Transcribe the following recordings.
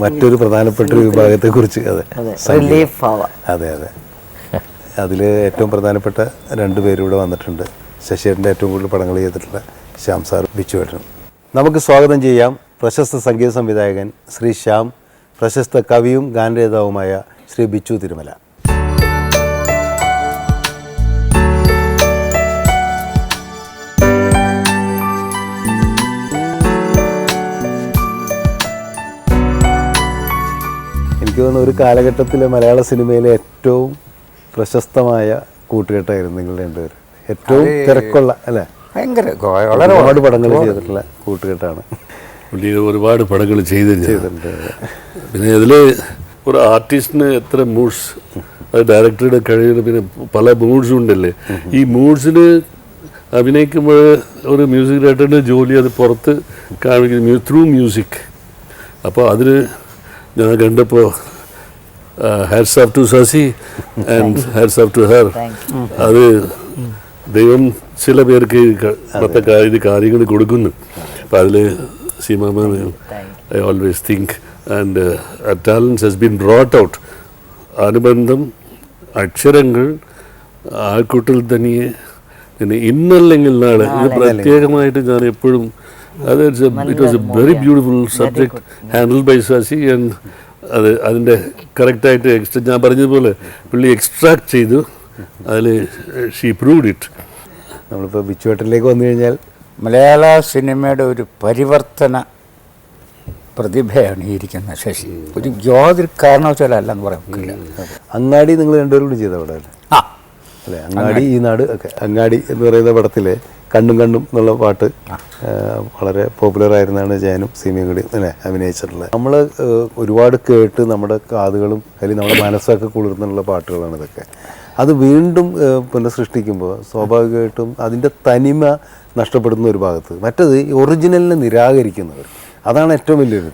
മറ്റൊരു പ്രധാനപ്പെട്ട ഒരു വിഭാഗത്തെ കുറിച്ച് അതെ. അതെ അതെ അതെ. അതിൽ ഏറ്റവും പ്രധാനപ്പെട്ട രണ്ട് പേരൂടെ വന്നിട്ടുണ്ട്. ശശിയേട്ടന്റെ ഏറ്റവും കൂടുതൽ പടങ്ങൾ ചെയ്തിട്ടുള്ള ശ്യാം സാർ ബിച്ചുവേട്ടനും നമുക്ക് സ്വാഗതം ചെയ്യാം പ്രശസ്ത സംഗീത സംവിധായകൻ ശ്രീ ശ്യാം പ്രശസ്ത കവിയും ഗാനരേതാവുമായ ശ്രീ ബിച്ചു തിരുമല. എനിക്ക് തോന്നുന്നു ഒരു കാലഘട്ടത്തിലെ മലയാള സിനിമയിലെ ഏറ്റവും പ്രശസ്തമായ കൂട്ടുകെട്ടായിരുന്നു നിങ്ങൾ രണ്ടുപേരും. ഏറ്റവും തിരക്കുള്ള അല്ലേ? ഭയങ്കര വളരെ ഒരുപാട് പടങ്ങൾ ചെയ്തിട്ടുള്ള കൂട്ടുകെട്ടാണ്. ഒരുപാട് പടങ്ങൾ ചെയ്തിട്ടുണ്ട് ചെയ്തിട്ടുണ്ട്. പിന്നെ ഇതിൽ ഒരു ആർട്ടിസ്റ്റിന് എത്ര മൂഡ്സ് അത് ഡയറക്ടറുടെ കഴിവിന് പിന്നെ പല മൂഡ്സും ഉണ്ടല്ലേ? ഈ മൂഡ്സിന് അഭിനയിക്കുമ്പോൾ ഒരു മ്യൂസിക് ഡയറക്ടറിന്റെ ജോലി അത് പുറത്ത് കാണിക്കുന്നു ത്രൂ മ്യൂസിക് അപ്പോൾ അതിന് ഞാൻ കണ്ടപ്പോൾ hats off to Sasi and hats off to her അത് ദൈവം ചില പേർക്ക് ഇന്നത്തെ മറ്റേ ഇത് കാര്യങ്ങൾ കൊടുക്കുന്നു. അപ്പം അതിൽ സീമാമ I always think and talents has been brought out അനുബന്ധം അക്ഷരങ്ങൾ ആൾക്കൂട്ടിൽ തനിയെ പിന്നെ ഇന്നല്ലെങ്കിൽ നാളെ. ഇത് പ്രത്യേകമായിട്ട് ഞാൻ എപ്പോഴും അത് it was a very beautiful subject handle by Sasi and അത് അതിന്റെ കറക്റ്റായിട്ട് എക്സ്ട്രാ ഞാൻ പറഞ്ഞതുപോലെ പുള്ളി എക്സ്ട്രാക്ട് ചെയ്തു. അതിൽ ഷീ പ്രൂവ്ഡ് ഇറ്റ് നമ്മളിപ്പോൾ ബിച്ചുവേട്ടനിലേക്ക് വന്നു കഴിഞ്ഞാൽ മലയാള സിനിമയുടെ ഒരു പരിവർത്തന പ്രതിഭയാണ് ഈ ഇരിക്കുന്ന ശശി. ഒരു യാതൊരു കാരണവശാലല്ല എന്ന് പറയാൻ അങ്ങാടി നിങ്ങൾ രണ്ടുപേരും കൂടി ചെയ്ത പടമല്ലേ ആ അല്ലേ? അങ്ങാടി ഈ നാട് ഒക്കെ. അങ്ങാടി എന്ന് പറയുന്ന പടത്തിലെ കണ്ണും കണ്ണും എന്നുള്ള പാട്ട് വളരെ പോപ്പുലർ ആയിരുന്നാണ് ജയനും സീമയും കൂടി അല്ലേ? അഭിനയിച്ചിട്ടുള്ളത്. നമ്മൾ ഒരുപാട് കേട്ട് നമ്മുടെ കാതുകളും അല്ലെങ്കിൽ നമ്മുടെ മനസ്സൊക്കെ കുളിർന്നുള്ള പാട്ടുകളാണ് ഇതൊക്കെ. അത് വീണ്ടും പുനഃസൃഷ്ടിക്കുമ്പോൾ സ്വാഭാവികമായിട്ടും അതിന്റെ തനിമ നഷ്ടപ്പെടുന്ന ഒരു ഭാഗത്ത്. മറ്റത് ഒറിജിനലിനെ നിരാകരിക്കുന്നവർ അതാണ് ഏറ്റവും വലിയൊരു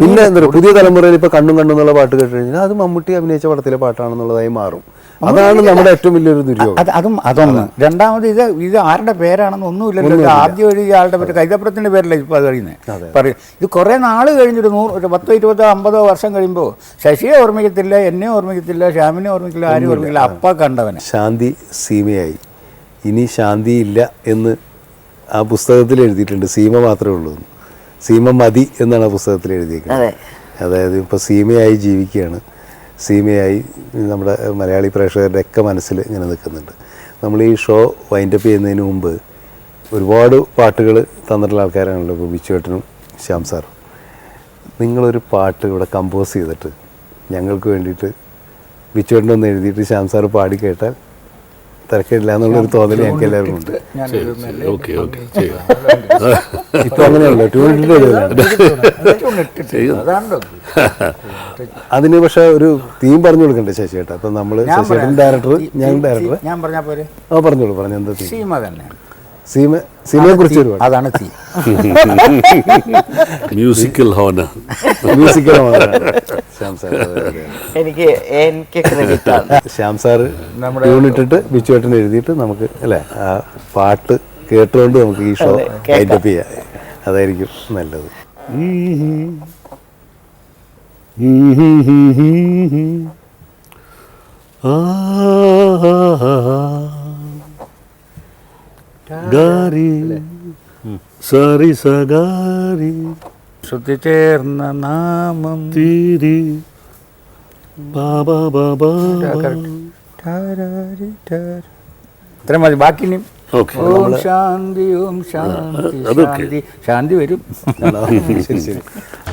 പിന്നെ എന്താ പുതിയ തലമുറയിൽ ഇപ്പോൾ കണ്ണും കണ്ണും എന്നുള്ള പാട്ട് കേട്ട് കഴിഞ്ഞാൽ അത് മമ്മൂട്ടി അഭിനയിച്ച പടത്തിലെ പാട്ടാണെന്നുള്ളതായി മാറും. അതാണ് നമ്മുടെ ഏറ്റവും വലിയൊരു ദുര്യോഗം. അതും അതൊന്ന്. രണ്ടാമത് ഇത് ഇത് ആരുടെ പേരാണെന്ന് ഒന്നുമില്ലല്ലോ. ഇത് ആദ്യം എഴുതിയ ആളുടെ പേര് കൈതപ്പുറത്തിന്റെ പേരല്ല ഇപ്പൊ അത് കഴിയുന്നത് പറയും. ഇത് കുറെ നാൾ കഴിഞ്ഞൊരു നൂറ് ഒരു പത്തോ ഇരുപതോ അമ്പതോ വർഷം കഴിയുമ്പോൾ ശശിയെ ഓർമ്മിക്കത്തില്ല എന്നെ ഓർമ്മിക്കത്തില്ല ശ്യാമിനെ ഓർമ്മിക്കില്ല ആരും ഓർമ്മിക്കില്ല അപ്പ കണ്ടവനെ. ശാന്തി സീമയായി. ഇനി ശാന്തി ഇല്ല എന്ന് ആ പുസ്തകത്തിൽ എഴുതിയിട്ടുണ്ട്. സീമ മാത്രമേ ഉള്ളൂ സീമ മതി എന്നാണ് ആ പുസ്തകത്തിൽ എഴുതിയിരിക്കുന്നത് അതെ. അതായത് ഇപ്പോൾ സീമയായി ജീവിക്കുകയാണ്. സീമയായി നമ്മുടെ മലയാളി പ്രേക്ഷകരുടെ ഒക്കെ മനസ്സിൽ ഇങ്ങനെ നിൽക്കുന്നുണ്ട്. നമ്മൾ ഈ ഷോ വൈൻഡപ്പ് ചെയ്യുന്നതിന് മുമ്പ് ഒരുപാട് പാട്ടുകൾ തന്നിട്ടുള്ള ആൾക്കാരാണല്ലോ ഇപ്പോൾ ബിച്ചുവേട്ടനും ശ്യാം സാറും. നിങ്ങളൊരു പാട്ട് ഇവിടെ കമ്പോസ് ചെയ്തിട്ട് ഞങ്ങൾക്ക് വേണ്ടിയിട്ട് ബിച്ചുവേട്ടനൊന്ന് എഴുതിയിട്ട് ശ്യാം സാർ പാടി കേട്ടാൽ തിരക്കില്ല എന്നുള്ളൊരു തോന്നൽ ഞങ്ങൾക്ക് എല്ലാവരും ഉണ്ട്. ഓക്കെ ഓക്കെ ചെയ്യാം ഇപ്പൊ അങ്ങനെയല്ലോ ടൂ ഹൺഡ്രഡ് എഴുതലാണ്. അതാണല്ലോ അതിന് പക്ഷെ ഒരു തീം പറഞ്ഞു കൊടുക്കണ്ടേ ശശി ചേട്ടാ അപ്പൊ നമ്മൾ ശശിയേട്ടൻ ഡയറക്ടർ ഞാൻ ഡയറക്ടർ ഞാൻ പറഞ്ഞാ പോരെ? ആ പറഞ്ഞോളൂ പറഞ്ഞു എന്താ തീം സീമ തന്നെ സീമ സീമയെ കുറിച്ച് അതാണ് തീ മ്യൂസിക്കൽ ഹോണ മ്യൂസിക്കൽ ശ്യാം സാർ. എനിക്ക് എനിക്ക് ശ്യാം സാറ് ട്യൂൺ ഇട്ടിട്ട് ബിച്ചുവേട്ടൻ എഴുതിയിട്ട് നമുക്ക് അല്ലേ? ആ പാട്ട് കേട്ടുകൊണ്ട് നമുക്ക് ഈ ഷോ. വൈൻഡപ്പ് ചെയ്യാം. അതായിരിക്കും നല്ലത്. ഗാരി സരി സഗാരി ശ്രുതി ചേർന്ന നാമം. തീരി ബാബാ ബാബാ ഇത്രയും മതി ബാക്കി ഇനിയും ഓക്കെ. ഓം ശാന്തി ഓം ശാന്തി. ശാന്തി. ശാന്തി വരും. ശരി ശരി.